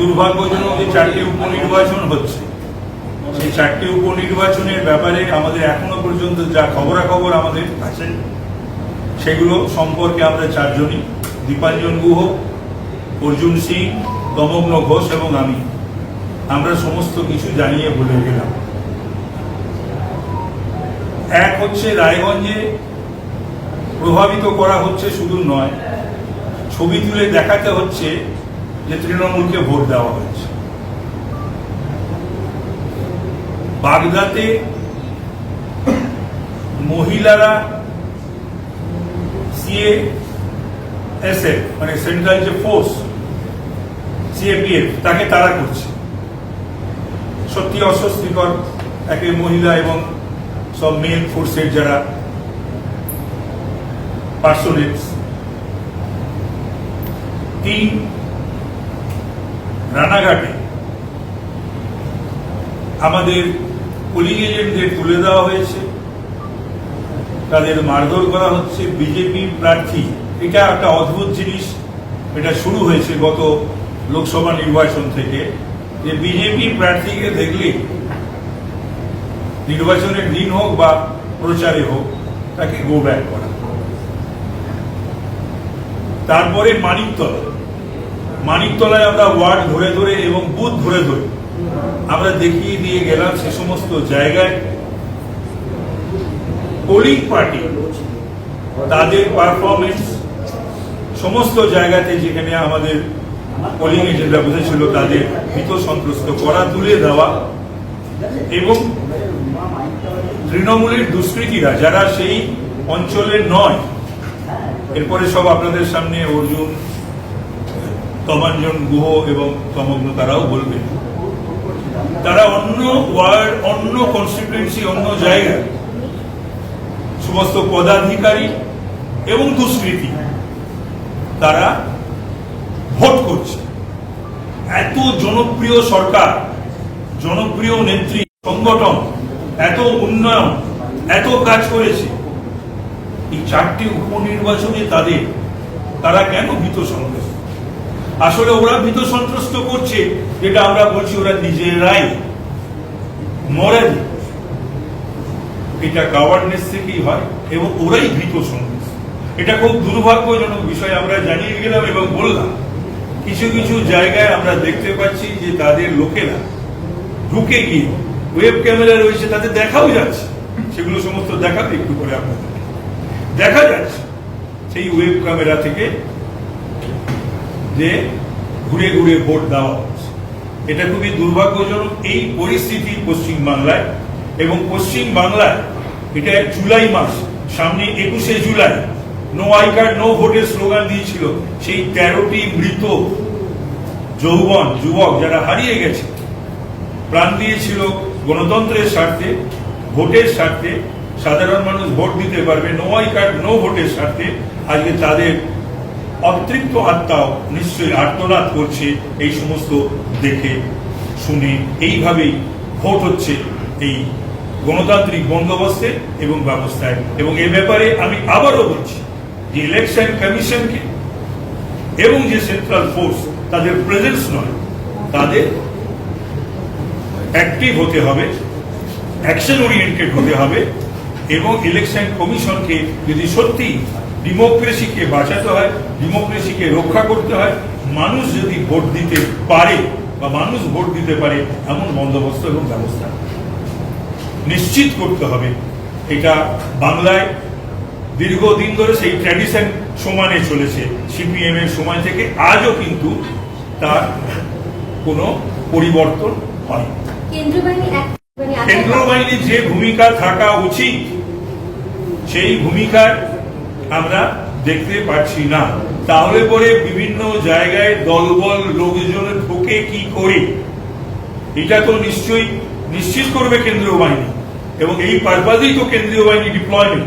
দুর্ভাগ্যজনক যে চারটি উপনির্বাচন হচ্ছে, সেই চারটি উপনির্বাচনের ব্যাপারে আমাদের এখনও পর্যন্ত যা খবরাখবর আমাদের আছে, সেগুলো সম্পর্কে আমরা চারজনই, দীপাঞ্জন গুহ, অর্জুন সিং, দমগ্ন ঘোষ এবং আমি। আমরা সমস্ত কিছু জানিয়ে বলে গেলাম। এক হচ্ছে রায়গঞ্জে প্রভাবিত করা হচ্ছে শুধু নয়, ছবি তুলে দেখাতে হচ্ছে যে তৃণমূলকে ভোট দেওয়া হয়েছে। বাগদাতে মহিলারা সিএ এসএফ মানে সেন্ট্রাল যে ফোর্স সিএপিএফ তাকে তারা করছে। সত্যি অস্বস্তিকর একে মহিলা এবং সব মেল ফোর্সের যারা পার্সোনেটস তিন রানাঘাটে। আমাদের পুলিং এজেন্টদের তুলে দেওয়া হয়েছে। তাদের মারধর করা হচ্ছে। বিজেপি প্রার্থী, এটা একটা অদ্ভুত জিনিস। এটা শুরু হয়েছে গত লোকসভা নির্বাচন থেকে। যে বিজেপি প্রার্থীকে দেখলে নির্বাচনের দিন হোক বা প্রচারে হোক, তাকে গো ব্যাক করা। তারপরে মানিকতলা। মানিকতলায় আমরা ওয়ার্ড ধরে ধরে এবং বুথ ধরে ধরে আমরা দেখিয়ে দিয়ে গেলাম সে সমস্ত জায়গায়। পোলিং পার্টি তাদের পারফরমেন্স সমস্ত জায়গাতে যেখানে আমাদের পোলিং এজেন্টরা বুঝেছিল তাদের ভীত সন্ত্রস্ত করা, তুলে দেওয়া এবং তৃণমূলের দুষ্কৃতীরা, যারা সেই অঞ্চলের নয়, এরপরে সব আপনাদের সামনে অর্জুন তমাঞ্জন গুহ এবং তমগ্ন তারাও বলবে। তারা অন্য ওয়ার্ড, অন্য কনস্টিটুয়েন্সি অন্য জায়গায় সমস্ত পদাধিকারী এবং দুষ্কৃতী তারা ভোট করছে। এত জনপ্রিয় সরকার, জনপ্রিয় নেত্রী, সংগঠন, এত উন্নয়ন, এত কাজ করেছে। এই চারটি উপনির্বাচনে তাদের, তারা কেন ভীত সন্ত্রস্ত আসলে ওরা ভীত সন্ত্রস্ত করছে, যেটা আমরা বলছি ওরা নিজেরাই মরেন। এটা গভর্নেন্স থেকেই হয় এবং ওরাই ভীত সন্ত্রস্ত এটা খুব দুর্ভাগ্যজনক বিষয়, আমরা জানিয়ে গেলাম এবং বললাম। কিছু কিছু জায়গায় আমরা দেখতে পাচ্ছি যে তাদের লোকেরা ঢুকে গিয়ে ওয়েব ক্যামেরা রয়েছে তাদের দেখাও যাচ্ছে। সেগুলো সমস্ত দেখাবে একটু করে আপনাদের দেখা যাচ্ছে সেই ওয়েব ক্যামেরা থেকে যে ঘুরে ঘুরে ভোট দেওয়া হচ্ছে। এটা খুবই দুর্ভাগ্যজনক এই পরিস্থিতি পশ্চিম বাংলায় এবং পশ্চিম বাংলায় এটা জুলাই মাস, সামনে একুশে July no I card no ভোটের স্লোগান দিয়েছিল, সেই তেরোটি মৃত যৌবন, যুবক যারা হারিয়ে গেছে, প্রাণ দিয়েছিল গণতন্ত্রের স্বার্থে, ভোটের স্বার্থে, সাধারণ মানুষ ভোট দিতে পারবে নো আই কার্ড নো ভোটের স্বার্থে, আজকে তাদের অতৃপ্ত আত্মাও নিশ্চয়ই আর্তনাদ করছে এই সমস্ত দেখে, শুনে। এইভাবেই ভোট হচ্ছে এই গণতান্ত্রিক বন্দোবস্তে এবং ব্যবস্থায়। এবং এ ব্যাপারে আমি আবারও বলছি, যে ইলেকশন কমিশনকে এবং যে সেন্ট্রাল ফোর্স তাদের প্রেজেন্স নয়, তাদের অ্যাক্টিভ হতে হবে অ্যাকশন ওরিয়েন্টেড হতে হবে এবং ইলেকশন কমিশনকে যদি সত্যি ডেমোক্রেসিকে বাঁচাতে হয় ডেমোক্রেসিকে রক্ষা করতে হয়। মানুষ যদি ভোট দিতে পারে বা মানুষ ভোট দিতে পারে এমন বন্দোবস্ত এবং ব্যবস্থা নিশ্চিত করতে হবে। এটা বাংলায় দীর্ঘদিন ধরে সেই ট্র্যাডিশন সমানে চলেছে। সিপিএম এর সময় থেকে আজও কিন্তু তার কোনো পরিবর্তন বাহিনী এক মানে কেন্দ্র বাহিনীর যে ভূমিকা থাকা উচিত সেই ভূমিকার আমরা দেখতে পাচ্ছি না। তাহলে পরে বিভিন্ন জায়গায় দলবল লোকজন ঢোকে কি করে? এটা তো নিশ্চয়ই নিশ্চিত করবে কেন্দ্রীয় বাহিনী। এবং এই পারপাজেই তো কেন্দ্রীয় বাহিনী ডিপ্লয়মেন্ট